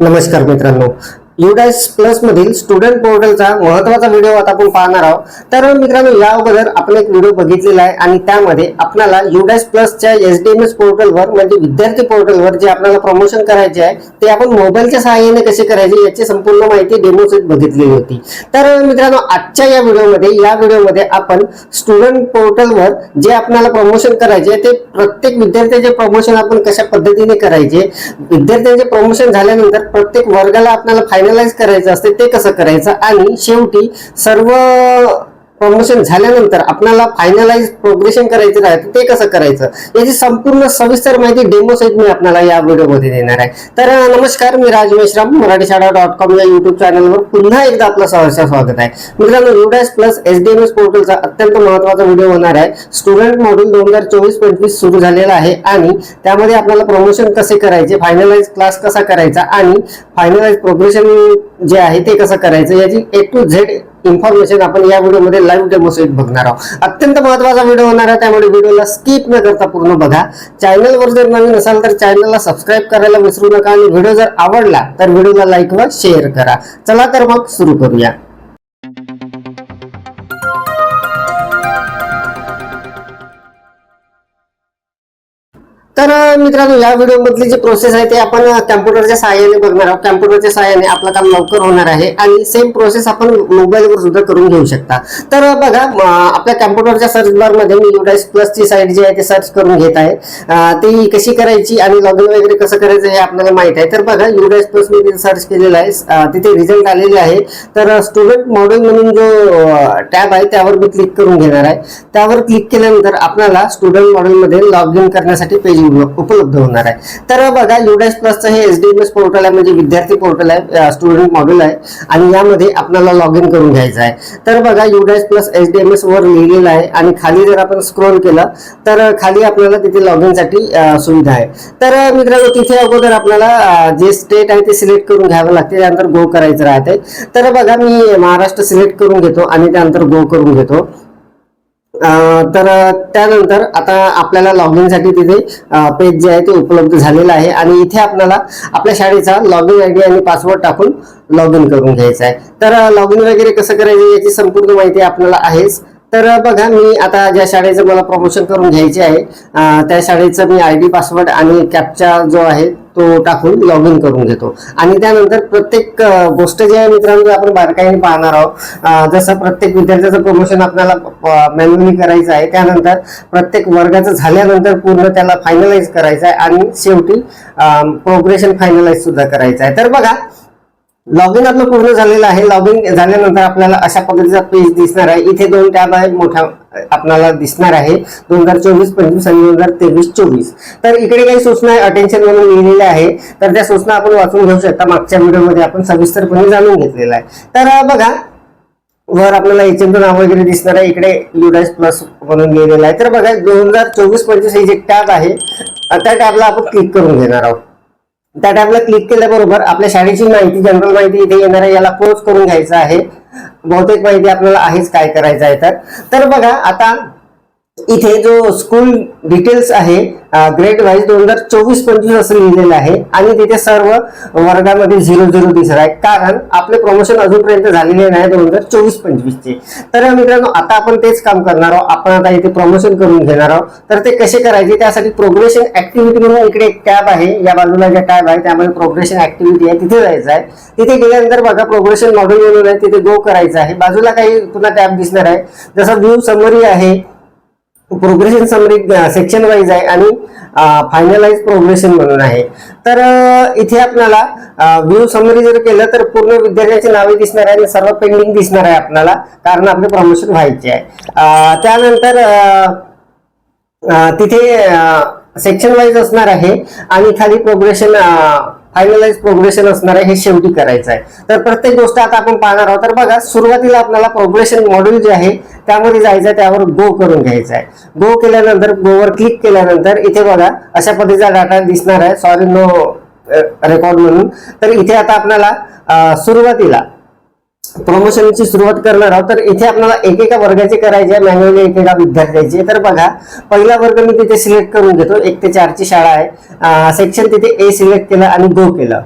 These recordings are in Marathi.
नमस्कार मित्रांनो. युडायस प्लस मधील स्टुडंट पोर्टलचा महत्त्वाचा व्हिडिओ आता आपण पाहणार आहोत. तर मित्रांनो या अगोदर आपण एक व्हिडिओ बघितलेला आहे आणि त्यामध्ये आपल्याला युडायस प्लसच्या एस डी एम एस पोर्टलवर म्हणजे विद्यार्थी पोर्टलवर जे आपल्याला प्रमोशन करायचे आहे ते आपण मोबाईलच्या सहाय्याने कसे करायचे याची संपूर्ण माहिती डेमो बघितलेली होती. तर मित्रांनो आजच्या या व्हिडिओमध्ये या व्हिडिओमध्ये आपण स्टुडंट पोर्टलवर जे आपल्याला प्रमोशन करायचे ते प्रत्येक विद्यार्थ्याचे प्रमोशन आपण कशा पद्धतीने करायचे? विद्यार्थ्यांचे प्रमोशन झाल्यानंतर प्रत्येक वर्गाला आपल्याला फायनलाइज करायचं असते ते कसं करायचं? आणि शेवटी सर्व प्रमोशन झाल्यानंतर आपल्याला फायनलाइज प्रोग्रेशन करायचं राहतं ते कसं करायचं? याची संपूर्ण सविस्तर माहिती डेमो सहित मी आपल्याला या व्हिडिओमध्ये देणार आहे. तर नमस्कार मी राज मेश्राम मराठी शाळा डॉट कॉम या युट्यूब चॅनलवर पुन्हा एकदा आपलं सहर्ष स्वागत आहे. मित्रांनो UDISE plus S D M S पोर्टलचा अत्यंत महत्त्वाचा व्हिडिओ होणार आहे. स्टुडंट मॉड्यूल दोन हजार चोवीस पंचवीस सुरू झालेला आहे आणि त्यामध्ये आपल्याला प्रमोशन कसे करायचे फायनलाइज क्लास कसा करायचा आणि फायनलाइज प्रोग्रेशन जे आहे ते कसं करायचं याची ए टू झेड इन्फॉर्मेशन आपण या व्हिडिओमध्ये लाईव्ह डेमो सहित बघणार आहोत. अत्यंत महत्त्वाचा व्हिडिओ होणार आहे त्यामुळे व्हिडिओला स्किप न करता पूर्ण बघा. चॅनलवर जर नवीन असाल तर चॅनलला सबस्क्राईब करायला विसरू नका आणि व्हिडिओ जर आवडला तर व्हिडिओला लाईक व शेअर करा. चला तर मग सुरू करूया. मित्रांनो या व्हिडिओ मधली जी प्रोसेस आहे ते आपण कॅम्प्युटरच्या सहाय्याने बघणार आहोत. कॅम्प्युटरच्या सहाय्याने आपलं काम लवकर होणार आहे आणि सेम प्रोसेस आपण मोबाईलवर सुद्धा करून घेऊ शकता. तर बघा आपल्या कॅम्प्युटरच्या सर्च बारमध्ये मी युडाईस प्लस ची साईट जी आहे ते सर्च करून घेत आहे. ती कशी करायची आणि लॉग इन वगैरे कसं करायचं हे आपल्याला माहीत आहे. तर बघा युडाईस प्लस मी तिथे सर्च केलेलं आहे. तिथे रिझल्ट आलेले आहे. तर स्टुडंट मॉडेल म्हणून जो टॅब आहे त्यावर मी क्लिक करून घेणार आहे. त्यावर क्लिक केल्यानंतर आपल्याला स्टुडंट मॉडेलमध्ये लॉग इन करण्यासाठी पेज उपलब्ध होणार आहे. तर बघा युडाईस प्लसचं हे S D M S portal आहे म्हणजे विद्यार्थी पोर्टल आहे स्टुडंट मॉड्यूल आहे आणि यामध्ये आपल्याला लॉग इन करून घ्यायचं आहे. तर बघा UDISE plus S D M S वर लिहिलेलं आहे आणि खाली जर आपण स्क्रोल केलं तर खाली आपल्याला तिथे लॉग इनसाठी सुविधा आहे. तर मित्रांनो तिथे अगोदर आपल्याला जे स्टेट आहे ते सिलेक्ट करून घ्यावं लागते त्यानंतर गो करायचं राहते तर बघा मी महाराष्ट्र सिलेक्ट करून घेतो आणि त्यानंतर गो करून घेतो. तर त्यानंतर आता आपल्याला लॉग इनसाठी तिथे पेज जे आहे ते उपलब्ध झालेलं आहे. आणि इथे आपल्याला आपल्या शाळेचा लॉग इन आय डी आणि पासवर्ड टाकून लॉग इन करून घ्यायचा आहे. तर लॉग इन वगैरे कसं करायचं याची संपूर्ण माहिती आपल्याला आहेच. तर बघा मी आता ज्या शाळेचं मला प्रमोशन करून घ्यायचे आहे त्या शाळेचं मी आय डी पासवर्ड आणि कॅपचा जो आहे तो टाकून लॉग इन करून घेतो. आणि त्यानंतर प्रत्येक गोष्ट जी आहे मित्रांनो आपण बारकाईने पाहणार आहोत. जसं प्रत्येक विद्यार्थ्याचं प्रमोशन आपल्याला मॅन्युअली करायचं आहे त्यानंतर प्रत्येक वर्गाचं झाल्यानंतर पूर्ण त्याला फायनलाइज करायचं आहे आणि शेवटी प्रोग्रेशन फायनलाइज सुद्धा करायचं आहे. तर बघा लॉग इन आपलं पूर्ण झालेलं आहे. लॉग इन झाल्यानंतर आपल्याला अशा पद्धतीचा पेज दिसणार आहे. इथे दोन टॅब आहेत. मोठ्या आपल्याला दिसणार आहे. दोन हजार चोवीस पंचवीस आणि दोन हजार तेवीस चोवीस. तर इकडे काही सूचना अटेन्शन म्हणून लिहिलेल्या आहे. तर त्या सूचना आपण वाचून घेऊ शकता. मागच्या व्हिडिओमध्ये आपण सविस्तरपणे जाणून घेतलेला आहे. तर बघा. वर आपल्याला एच नाव वगैरे दिसणार आहे. इकडे युडाईस प्लस म्हणून लिहिलेलं आहे. तर बघा दोन हजार चोवीस पंचवीस हे जे टॅब आहे त्या टॅबला आपण क्लिक करून घेणार आहोत. त्या टॅबला क्लिक केल्याबरोबर आपल्या शाळेची माहिती जनरल माहिती इथे येणार आहे याला क्लोज करून घ्यायचं आहे. बहुतेक माहिती आपल्याला आहेच काय करायचं आहे तर. तर बघा आता इथे जो स्कूल डिटेल्स आहे ग्रेड वाईज दोन हजार चोवीस पंचवीस असं लिहिलेलं आहे आणि तिथे सर्व वर्गामध्ये झिरो झिरो दिसत आहे. कारण आपले प्रमोशन अजूनपर्यंत झालेले नाही दोन हजार चोवीस पंचवीसचे. तर मित्रांनो आता आपण तेच काम करणार आहोत. आपण आता इथे प्रमोशन करून घेणार आहोत. तर ते कसे करायचे? त्यासाठी प्रोग्रेशन ऍक्टिव्हिटी म्हणून इकडे एक टॅब आहे. या बाजूला ज्या टॅब आहे त्यामध्ये प्रोग्रेशन ऍक्टिव्हिटी आहे. तिथे जायचं आहे. तिथे गेल्यानंतर बघा प्रोग्रेशन मॉड्यूल म्हणून आहे. तिथे गो करायचं आहे. बाजूला काही पुन्हा टॅब दिसणार आहे. जसं व्ह्यू समरी आहे प्रोग्रेशन समरी सेक्शन वाईज आहे आणि फायनलाइज प्रोग्रेशन म्हणून आहे. तर इथे आपल्याला व्ह्यू समरी जर केलं तर पूर्ण विद्यार्थ्यांची नावे दिसणार आहे आणि सर्व पेंडिंग दिसणार आहे आपल्याला कारण आपले प्रमोशन व्हायचे आहे. त्यानंतर तिथे सेक्शन वाईज असणार आहे आणि खाली प्रोग्रेशन फायनलाइज प्रोग्रेशन असणार आहे हे शेवटी करायचं आहे. तर प्रत्येक गोष्ट आता आपण पाहणार आहोत. तर बघा सुरुवातीला आपल्याला प्रोग्रेशन मॉड्यूल जे आहे त्यामध्ये जायचं आहे त्यावर गो करून घ्यायचं आहे. गो केल्यानंतर गोवर क्लिक केल्यानंतर इथे बघा अशा पद्धतीचा डाटा दिसणार आहे. सॉरी नो रेकॉर्ड म्हणून. तर इथे आता आपल्याला सुरुवातीला प्रमोशनची सुरुवात करणार आहोत. तर इथे आपल्याला एकेका वर्गाचे करायचे आहे. मॅन्युअली एकेका विद्यार्थ्याचे तर बघा पहिला वर्ग मी तिथे सिलेक्ट करून घेतो. एक ते चारची शाळा आहे. सेक्शन तिथे ए सिलेक्ट केलं आणि गो केलं.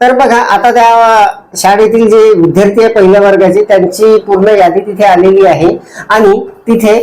तर बघा आता त्या शाळेतील जे विद्यार्थी आहे पहिल्या वर्गाचे त्यांची पूर्ण यादी तिथे आलेली आहे. आणि तिथे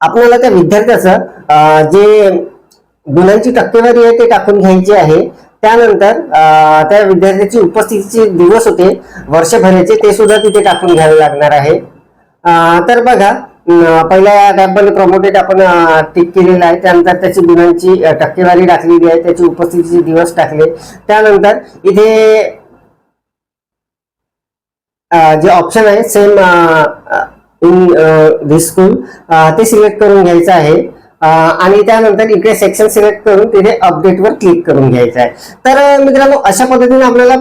आपल्याला त्या विद्यार्थ्याचं जे गुणांची टक्केवारी आहे ते टाकून घ्यायची आहे. त्यानंतर त्या विद्यार्थ्याची उपस्थितीचे दिवस होते. वर्षभराचे ते सुद्धा तिथे टाकून घ्यावे लागणार आहे. तर बघा पहिल्या टॅबमध्ये प्रमोटेड आपण टिक केलेलं आहे. त्यानंतर त्याची गुणांची टक्केवारी टाकलेली आहे. त्याची उपस्थितीचे दिवस टाकले. त्यानंतर इथे जे ऑप्शन आहे सेम इन दिस स्कूल ते सिलेक्ट करून घ्यायचं आहे. आणि त्यानंतर इकडे सेक्शन सिलेक्ट करून तिथे अपडेटवर क्लिक करून घ्यायचं आहे तर मित्रांनो अशा पद्धतीने आपल्याला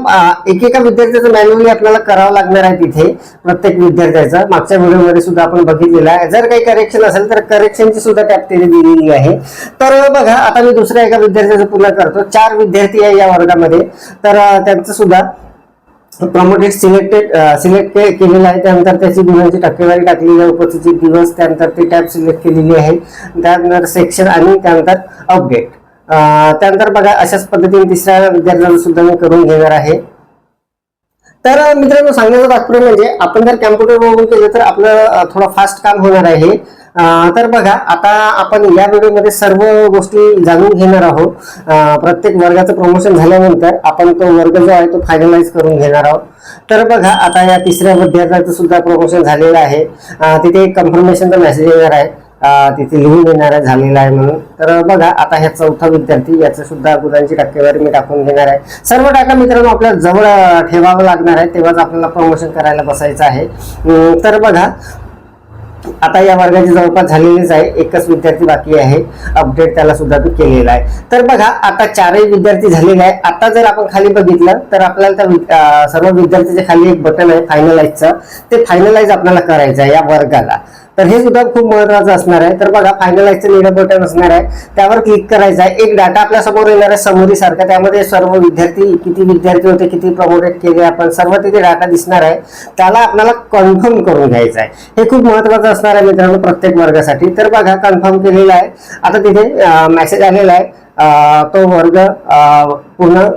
एकेका विद्यार्थ्याचं मॅन्युअली आपल्याला करावं लागणार आहे तिथे प्रत्येक विद्यार्थ्याचं. मागच्या व्हिडिओमध्ये सुद्धा आपण बघितलेला आहे. जर काही करेक्शन असेल तर करेक्शनची सुद्धा टॅप तिथे दिलेली आहे. तर बघा आता मी दुसऱ्या एका विद्यार्थ्याचं पूर्ण करतो. चार विद्यार्थी आहे या वर्गामध्ये. तर त्यांचं सुद्धा प्रमोटेड सिलेक्टेड सिलेक्ट केलेलं आहे. त्यानंतर त्याची गुणांची टक्केवारी टाकलेली आहे. उपस्थिती दिवस त्यानंतर ती टॅब सिलेक्ट केलेली आहे. त्यानंतर सेक्शन आणि त्यानंतर अपडेट. त्यानंतर बघा अशाच पद्धतीने तिसऱ्या विद्यार्थ्यांना सुद्धा मी करून घेणार आहे. तर मित्रांनो सांगण्याचं तात्पर्य म्हणजे आपण जर कॅम्प्युटर बघून केलं तर आपलं थोडं फास्ट काम होणार आहे तर बघा आता आपण या व्हिडिओमध्ये सर्व गोष्टी जाणून घेणार आहोत. प्रत्येक वर्गाचं प्रमोशन झाल्यानंतर आपण तो वर्ग जो आहे तो फायनलाइज करून घेणार आहोत. तर बघा आता या तिसऱ्या विद्यार्थ्याचं सुद्धा प्रमोशन झालेलं आहे. तिथे एक कन्फर्मेशनचा मेसेज येणार आहे. तिथे लिहून देणारा आहे झालेला आहे म्हणून. तर बघा आता ह्या चौथा विद्यार्थी याचं सुद्धा गुणांची टक्केवारी मी टाकून घेणार आहे. सर्व टाका मित्रांनो आपल्या जवळ ठेवावं लागणार आहे तेव्हाच आपल्याला प्रमोशन करायला बसायचं आहे. तर बघा आता या वर्गाची जवळपास झालेलीच आहे एकच विद्यार्थी बाकी आहे. अपडेट त्याला सुद्धा तू केलेला आहे. तर बघा आता चारही विद्यार्थी झालेले आहे आता जर आपण खाली बघितलं तर आपल्याला त्या वि- सर्व विद्यार्थ्याच्या खाली एक बटन आहे फायनलाइजचं ते फायनलाइज आपल्याला करायचं आहे या वर्गाला. तर हे सुद्धा खूप महत्वाचं असणार आहे. तर बघा फायनलाइजचं निळं बटन असणार आहे. त्यावर क्लिक करायचं आहे. एक डाटा आपल्यासमोर येणार आहे समोरी सारखा त्यामध्ये सर्व विद्यार्थी किती विद्यार्थी होते किती प्रमोटेड केले आपण सर्व तिथे डाटा दिसणार आहे. त्याला आपल्याला कन्फर्म करून घ्यायचं आहे. हे खूप महत्वाचं असणार आहे मित्रांनो प्रत्येक वर्गासाठी. तर बघा कन्फर्म केलेलं आहे. आता तिथे मेसेज आलेला आहे. तो वर्ग पूर्ण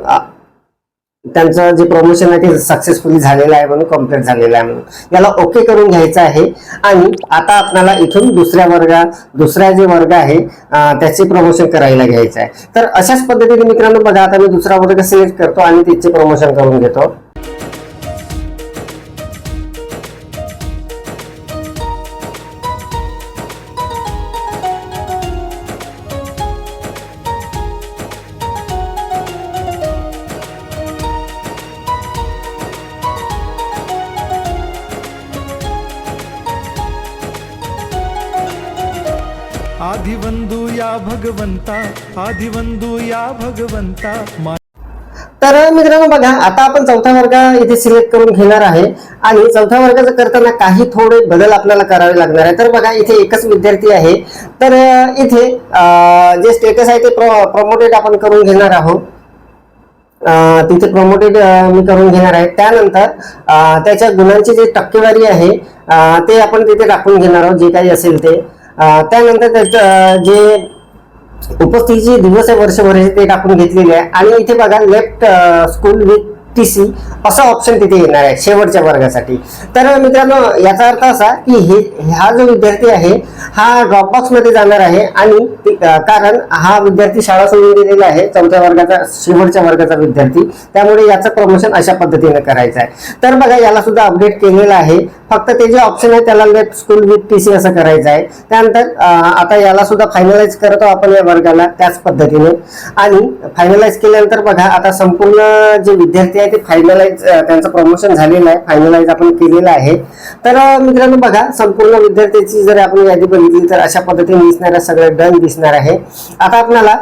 त्यांचं जे प्रमोशन आहे ते सक्सेसफुली झालेलं आहे म्हणून कंप्लीट झालेलं आहे म्हणून. याला ओके करून घ्यायचं आहे. आणि आता आपल्याला इथून दुसऱ्या वर्गा दुसरा जे वर्ग आहे त्याचे प्रमोशन करायला घ्यायचं आहे. तर अशाच पद्धतीने मित्रांनो बघा आता मी दुसरा वर्ग सिलेक्ट करतो आणि तिचे प्रमोशन करून घेतो. आदिवंदू या भगवंता आदिवंदू या भगवंता तर मित्रांनो बघा आता आपण चौथा वर्ग इथे सिलेक्ट करून घेणार आहे. आणि चौथ्या वर्गाचं करताना काही थोडे बदल आपल्याला करावे लागणार आहे. तर बघा इथे एकच विद्यार्थी आहे. तर इथे जे स्टेटस आहे ते प्रमोटेड आपण करून घेणार आहोत. तिथे प्रमोटेड मी करून घेणार आहे. त्यानंतर त्याच्या गुणांची जी टक्केवारी आहे ते आपण तिथे टाकून घेणार आहोत जे काही असेल ते. त्यानंतर त्याचं जे उपस्थितीचे दिवस आहे वर्षभराचे ते टाकून घेतलेले आहे. आणि इथे बघा left school with T C असा ऑप्शन तिथे येणार आहे शेवटच्या वर्गासाठी. तर मित्रांनो याचा अर्थ असा की हे हा जो विद्यार्थी आहे हा ड्रॉपबॉक्समध्ये जाणार आहे आणि कारण हा विद्यार्थी शाळा सोडून गेलेला आहे चौथ्या वर्गाचा शेवटच्या वर्गाचा विद्यार्थी. त्यामुळे याचं प्रमोशन अशा पद्धतीने करायचं आहे. तर बघा याला सुद्धा अपडेट केलेला आहे. फक्त ते जे ऑप्शन आहे त्याला left school with T C असं करायचं आहे. त्यानंतर आता याला सुद्धा फायनलाइज करतो आपण या वर्गाला त्याच पद्धतीने. आणि फायनलाइज केल्यानंतर बघा आता संपूर्ण जे विद्यार्थी आहे ते फायनलाइज त्यांचं प्रमोशन झालेलं आहे. फायनलाइज आपण केलेलं आहे. तर मित्रांनो बघा संपूर्ण विद्यार्थ्याची जर आपण यादी बघितली तर अशा पद्धतीने दिसणार सगळं डन दिसणार आहे. आता आपल्याला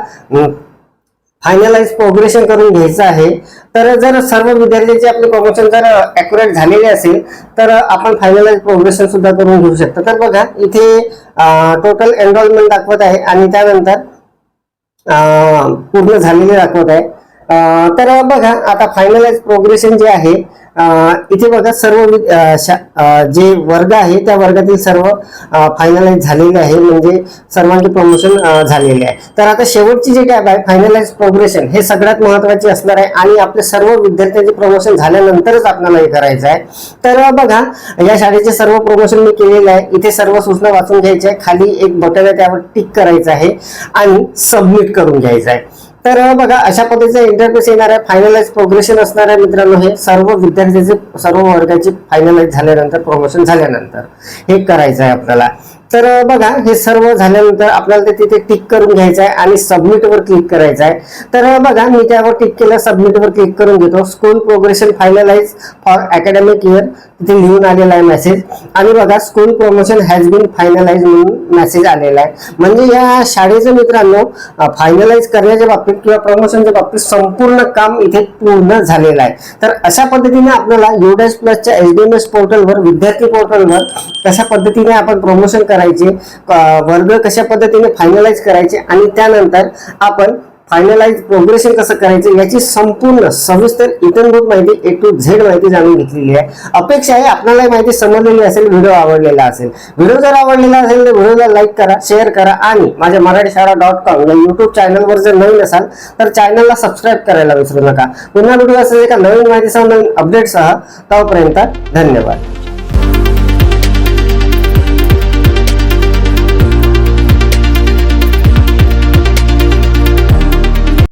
फायनलाइज प्रोग्रेशन करून घ्यायचं आहे. तर जर सर्व विद्यार्थ्यांचे आपले प्रमोशन जर अॅक्युरेट झालेले असेल तर आपण फायनलाइज प्रोग्रेशन सुद्धा करून घेऊ शकतो. तर बघा इथे टोटल एनरोलमेंट दाखवत आहे आणि त्यानंतर पूर्ण झालेले दाखवत आहे. तर बघा आता फायनलाइज प्रोग्रेशन जे आहे इथे बघा सर्व वि- शा- जे वर्ग आहे त्या वर्गातील सर्व फायनलाइज झालेले आहे म्हणजे सर्वांचे प्रमोशन झालेले आहे. तर आता शेवटची जी टॅब आहे फायनलाइज प्रोग्रेशन हे सगळ्यात महत्त्वाचे असणार आहे आणि आपले सर्व विद्यार्थ्यांचे प्रमोशन झाल्यानंतरच आपल्याला हे करायचं आहे. तर बघा या शाळेचे सर्व प्रमोशन मी केलेलं आहे. इथे सर्व सूचना वाचून घ्यायच्या आहे. खाली एक बटन आहे त्यावर टिक करायचं आहे आणि सबमिट करून घ्यायचं आहे. तर बघा अशा पद्धतीचा इंटरफेस येणार आहे. फायनलाइज प्रोग्रेशन असणार आहे मित्रांनो हे. सर्व विद्यार्थ्याचे सर्व वर्गाचे फायनलाइज झाल्यानंतर प्रमोशन झाल्यानंतर हे करायचं आहे आपल्याला. तर बघा हे सर्व झाल्यानंतर आपल्याला ते तिथे टिक करून घ्यायचं आहे आणि सबमिटवर क्लिक करायचं आहे. तर बघा मी त्यावर टिक केलं सबमिटवर क्लिक करून घेतो. School progression finalise for academic year तिथे लिहून आलेला आहे मेसेज आणि बघा school promotion has been finalise म्हणून मेसेज आलेला आहे. म्हणजे या शाळेचं मित्रांनो फायनलाइज करण्याच्या बाबतीत किंवा प्रमोशनच्या बाबतीत संपूर्ण काम इथे पूर्ण झालेलं आहे. तर अशा पद्धतीने आपल्याला युडेस प्लसच्या एच डी एम एस पोर्टलवर विद्यार्थी पोर्टलवर कशा पद्धतीने आपण प्रमोशन करायचे वर्ग कशा पद्धतीने फायनलाइज करायचे आणि त्यानंतर आपण फायनलाइज प्रोग्रेशन कसं करायचं याची संपूर्ण सविस्तर इतरभूत माहिती ए टू झेड माहिती जाणून घेतलेली आहे. अपेक्षा आहे आपल्याला माहिती समजलेली असेल व्हिडिओ आवडलेला असेल. व्हिडिओ जर आवडलेला असेल तर व्हिडिओला लाईक करा शेअर करा आणि माझ्या मराठी शाळा डॉट कॉम या युट्यूब चॅनलवर जर नवीन असाल तर चॅनलला सबस्क्राईब करायला विसरू नका. पुन्हा व्हिडिओ असेल एका नवीन माहितीसह नवीन अपडेटसह तोपर्यंत धन्यवाद.